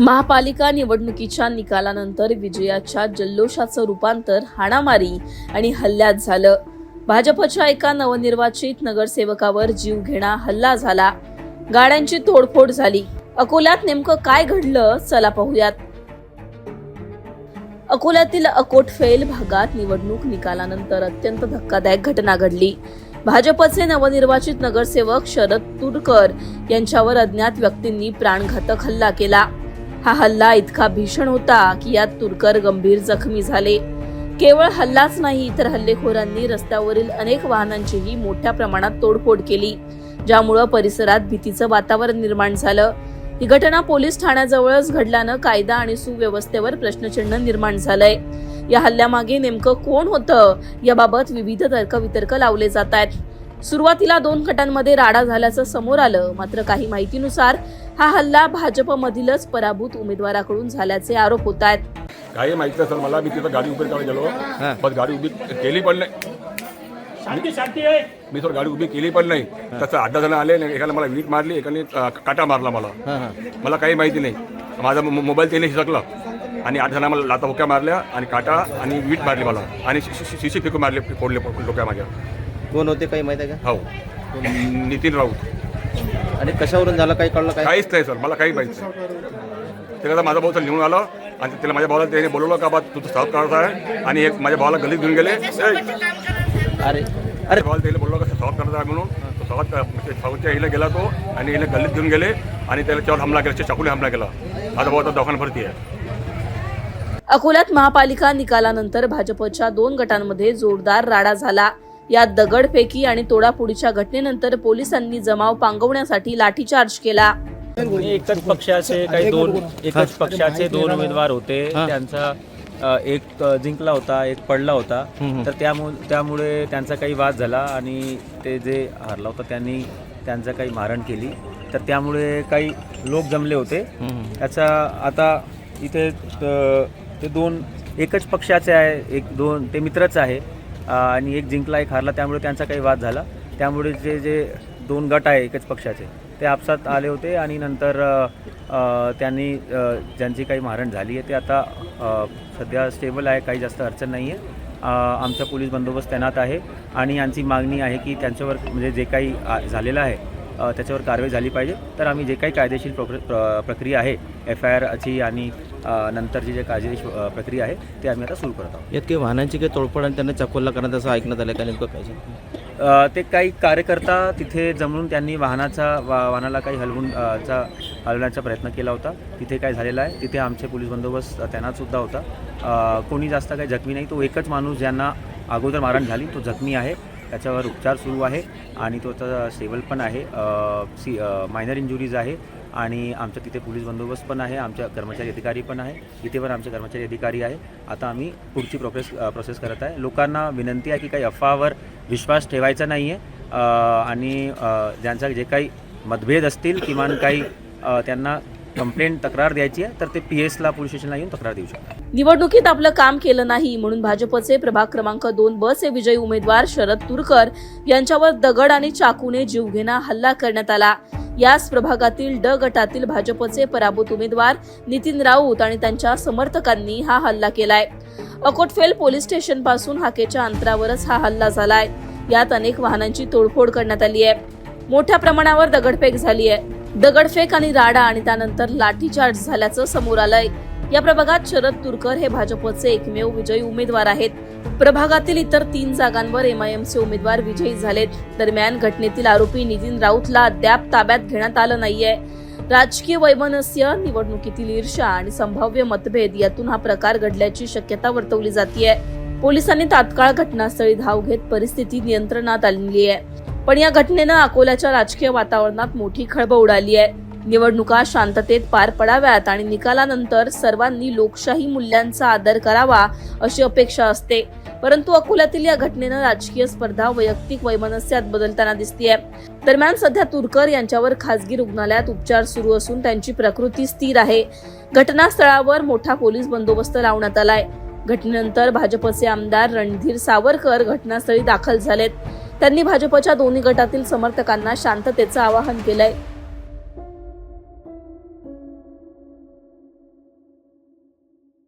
महापालिका निवडणुकीच्या निकालानंतर विजयाच्या जल्लोषाचं रूपांतर हाणामारी आणि हल्ल्यात झालं. भाजपच्या एका नवनिर्वाचित नगरसेवकावर जीव घेणा हल्ला झाला. गाड्यांची तोडफोड झाली. अकोल्यात नेमकं काय घडलं चला पाहूयात. अकोल्यातील अकोटफेल भागात निवडणूक निकालानंतर अत्यंत धक्कादायक घटना घडली. भाजपचे नवनिर्वाचित नगरसेवक शरद तुडकर यांच्यावर अज्ञात व्यक्तींनी प्राणघातक हल्ला केला. हा हल्ला इतका भीषण होता की यात तुरकर गंभीर जखमी झाले. केवळ हल्लाच नाही तर हल्लेखोरांनी रस्त्यावरील अनेक वाहनांचीही मोठ्या प्रमाणात तोडफोड केली ज्यामुळं परिसरात भीतीचं वातावरण निर्माण झालं. ही घटना पोलीस ठाण्याजवळच घडल्यानं कायदा आणि सुव्यवस्थेवर प्रश्नचिन्ह निर्माण झालंय. या हल्ल्यामागे नेमकं कोण होतं याबाबत विविध तर्कवितर्क लावले जात आहेत. सुरुवातीला दोन गटांमध्ये राडा झाल्याचं समोर आलं मात्र काही माहितीनुसार हा हल्ला भाजपमधीलच पराभूत उमेदवाराकडून झाल्याचे आरोप होत आहेत काही माहिती नाही सर मला मी तिथं गाडी उभी करायला गेलो पण गाडी उभी केली पण नाही शांती शांती आहे मी सर गाडी उभी केली पण नाही तसं आठ दहा जण आले आणि एकाने मला वीट मारली एकाने काटा मारला मला मला काही माहिती नाही माझा मो- मोबाईल त्याने हिसकला आणि आठ जणांना मला लाता हुक्या मारल्या आणि काटा आणि वीट मारली मला आणि शिशी फेकून मारले फोडले डोक्या माझ्या कोण होते काही माहिती आहे हो नितीन राऊत का आणि कशावरून झालं काही कळलं काय? काहीच नाही सर. मला काही माहिती नाही. ते कसं माझा भाऊ सर निघून आला आणि त्याला माझ्या भावाला त्याने बोलवलं का बा तुझं साफ काढत आहे? आणि एक माझ्या भावाला गलीत घेऊन गेले. अरे. अरे भावाला त्याला बोललो का सावध करत आहे म्हणून? तो सावध सावधच्या हिला गेला तो आणि हिला गल्लीत घेऊन गेले आणि त्याला त्यावर हमला केला चाकूने हमला केला. माझा भाऊ आता दवाखाना भरती आहे. अकोल्यात महापालिका निकालानंतर भाजपच्या दोन गटांमध्ये जोरदार राडा झाला. यात दगडफेकी आणि तोडाफोडीच्या घटनेनंतर पोलिसांनी जमाव पांगवण्यासाठी लाठीचार्ज केला. एकच पक्षाचे काही दोन एकच पक्षाचे दोन उमेदवार होते. त्यांचा एक जिंकला होता एक पडला होता. तर त्यामुळे त्यामुळे त्यांचा काही वाद झाला आणि ते जे हारला होता त्यांनी त्यांचा काही मारण केली. तर त्यामुळे काही लोक जमले होते. त्याचा आता इथे ते दोन एकच पक्षाचे आहे एक दोन ते मित्रच आहे. आणि एक जिंकला एक हारला त्यामुळे त्यांचा काही वाद झाला. त्यामुळे जे जे दोन गट आहे एकच पक्षाचे ते आपसात आले होते आणि नंतर त्यांनी ज्यांची काही मारण झाली आहे ते आता सध्या स्टेबल आहे काही जास्त अडचण नाही आहे आमचा पोलीस बंदोबस्त तैनात आहे आणि यांची मागणी आहे की त्यांच्यावर म्हणजे जे काही झालेलं आहे त्याच्यावर कारवाई झाली पाहिजे. तर आम्ही जे काही कायदेशीर प्रक्र प्र- प्रक्रिया आहे एफ आय आरची आणि नंतरची जे अ, प्रक्रिया आहे ते आम्ही आता सुरू करत आहोत. यात काही वाहनांची काही तोडफोड आणि त्यांना चकोलला करण्यात असं ऐकण्यात आलं का? नेमकं काय ते काही कार्यकर्ता तिथे जमून त्यांनी वाहनाचा वा वाहनाला काही हलवून चा हलवण्याचा प्रयत्न केला होता. तिथे काय झालेलं आहे तिथे आमचे पोलीस बंदोबस्त तैनात सुद्धा होता. कोणी जास्त काही जखमी नाही तो एकच माणूस ज्यांना अगोदर मारण झाली तो जखमी आहे. त्याच्यावर उपचार सुरू आहे आणि तो आता स्टेबल पण आहे. सी मायनर इंजुरीज आहे. आणि आमच्या तिथे पोलीस बंदोबस्त पण आहे आमच्या कर्मचारी अधिकारी पण आहे. इथे पण आमचे कर्मचारी अधिकारी आहे. आता आम्ही पुढची प्रोसेस प्रोसेस करत आहे. लोकांना विनंती आहे की काही अफवावर विश्वास ठेवायचा नाही आहे आणि ज्यांचा जे काही मतभेद असतील किमान काही त्यांना कंप्लेंट तक्रार द्यायची आहे तर ते पी एसला पोलीस स्टेशनला येऊन तक्रार देऊ शकतात. निवडणुकीत आपलं काम केलं नाही म्हणून भाजपचे प्रभाग क्रमांक दोन ब चे विजयी उमेदवार शरद तुरकर यांच्यावर दगड आणि चाकूने जीवघेणा हल्ला करण्यात आला. याच प्रभागातील ड गटातील भाजपचे पराभूत उमेदवार नितीन राऊत आणि त्यांच्या समर्थकांनी हा हल्ला केलाय. अकोटफेल पोलीस स्टेशनपासून हाकेच्या अंतरावरच हा हल्ला झालाय. यात अनेक वाहनांची तोडफोड करण्यात आली आहे. मोठ्या प्रमाणावर दगडफेक झाली आहे. दगडफेक आणि राडा आणि त्यानंतर लाठीचार्ज झाल्याचं समोर आलंय. या प्रभागात शरद तुरकर हे भाजपचे एकमेव विजयी उमेदवार आहेत. प्रभागातील इतर तीन जागांवर एमआयएमचे उमेदवार विजयी झालेत. दरम्यान घटनेतील आरोपी नितीन राऊतला अद्याप ताब्यात घेण्यात आलं नाहीये. राजकीय वैमनस्य निवडणुकीतील ईर्षा आणि संभाव्य मतभेद यातून हा प्रकार घडल्याची शक्यता वर्तवली जातीये. पोलिसांनी तात्काळ घटनास्थळी धाव घेत परिस्थिती नियंत्रणात आणली आहे. पण या घटनेनं अकोल्याच्या राजकीय वातावरणात मोठी खळबळ उडाली आहे. निवडणुका शांततेत पार पडाव्यात आणि निकालानंतर सर्वांनी लोकशाही मूल्यांचा आदर करावा अशी अपेक्षा असते. परंतु अकोल्यातील या घटनेनं राजकीय स्पर्धा वैयक्तिक वैमनस्यात बदलताना दिसतीये. दरम्यान सध्या तुरकर यांच्यावर खासगी रुग्णालयात उपचार सुरू असून त्यांची प्रकृती स्थिर आहे. घटनास्थळावर मोठा पोलीस बंदोबस्त लावण्यात आलाय. घटनेनंतर भाजपचे आमदार रणधीर सावरकर घटनास्थळी दाखल झालेत. त्यांनी भाजपच्या दोन्ही गटातील समर्थकांना शांततेचं आवाहन केलंय.